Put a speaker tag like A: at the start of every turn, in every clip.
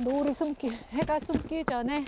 A: 노을이 숨기 해가 숨기 전에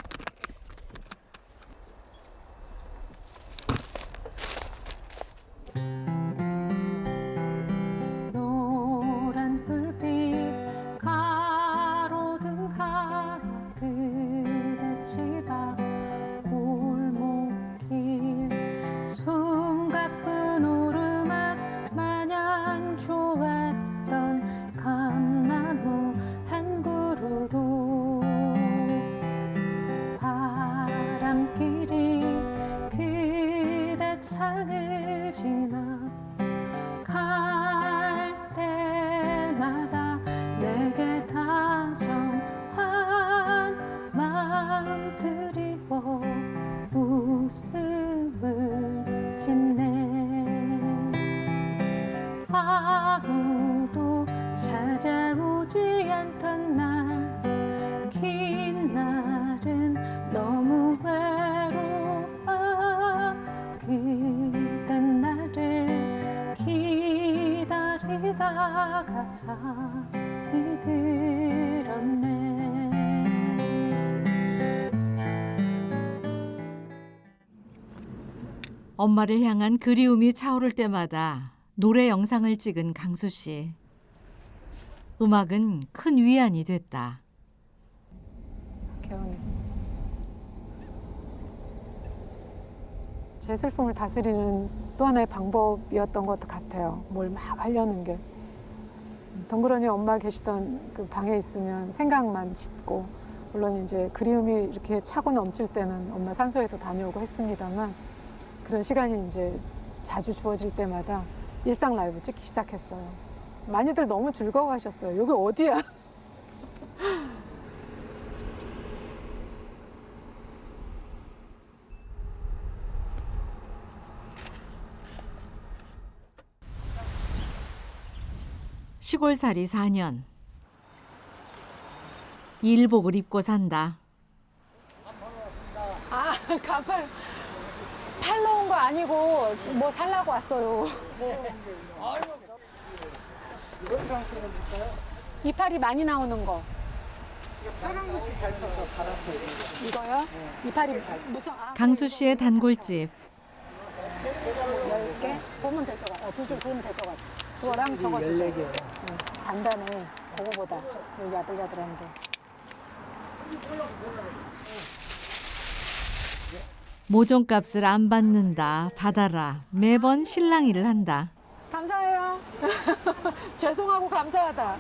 A: 오지 않던 날. 긴 날은 너무 외로워. 그땐 나를 기다리다가 잠이 들었네.
B: 엄마를 향한 그리움이 차오를 때마다 노래 영상을 찍은 강수 씨. 음악은 큰 위안이 됐다.
A: 제 슬픔을 다스리는 또 하나의 방법이었던 것 같아요. 뭘 막 하려는 게. 덩그러니 엄마 계시던 그 방에 있으면 생각만 짓고, 물론 이제 그리움이 이렇게 차고 넘칠 때는 엄마 산소에도 다녀오고 했습니다만, 그런 시간이 이제 자주 주어질 때마다 일상 라이브 찍기 시작했어요. 많이들 너무 즐거워하셨어요. 여기 어디야?
B: 시골살이 4년. 일복을 입고 산다.
A: 아, 가발 팔러 온 거 아니고 뭐 살라고 왔어요. 이파리 많이 나오는 거.
C: 파란 것이 잘 펴서 바람도
A: 이거요? 이파리 무슨 아,
B: 강수 씨의 단골집.
A: 10개? 보면 될 것 같아. 어, 두줄 보면 될 것 같아. 그거랑 저거 두 줄.
C: 14개.
A: 응, 단단해. 그거보다. 여기 야들야들한데.
B: 모종값을 안 받는다. 받아라. 매번 실랑이를 한다.
A: 감사해요. 죄송하고 감사하다.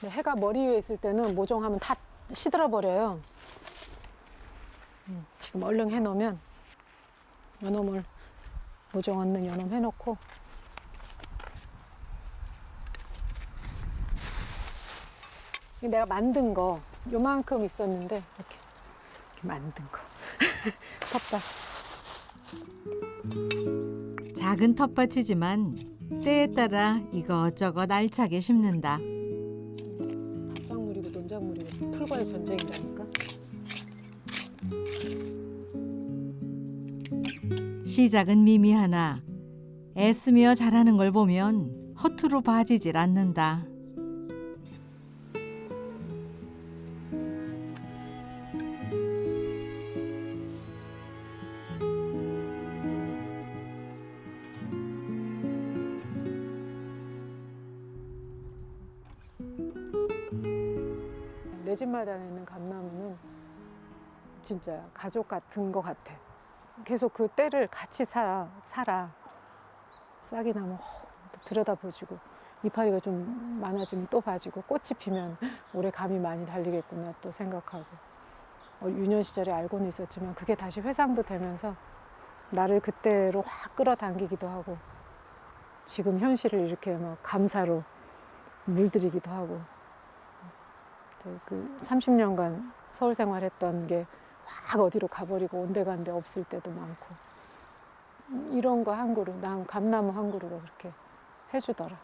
A: 네, 해가 머리 위에 있을 때는 모종하면 다 시들어 버려요. 음, 지금 얼른 해놓으면 연어물 모종 얻는 연어 해놓고 이게 내가 만든 거. 요만큼 있었는데 이렇게, 이렇게 만든 거. 텃밭.
B: 작은 텃밭이지만 때에 따라 이것저것 알차게 심는다.
A: 밭작물이고 논작물이고 풀과의 전쟁이라니까?
B: 시작은 미미하나 애쓰며 자라는 걸 보면 허투루 봐지질 않는다.
A: 집마다 있는 감나무는 진짜 가족 같은 거 같아. 계속 그 때를 같이 살아. 살아. 싹이 나면 허, 들여다보지고 이파리가 좀 많아지면 또 봐지고 꽃이 피면 올해 감이 많이 달리겠구나 또 생각하고 어, 유년 시절에 알고는 있었지만 그게 다시 회상도 되면서 나를 그때로 확 끌어당기기도 하고 지금 현실을 이렇게 막 감사로 물들이기도 하고 저그 30년간 서울 생활했던 게 확 어디로 가버리고 온데간데 없을 때도 많고. 이런 거 한 그루 난 감나무 한 그루가 그렇게 해주더라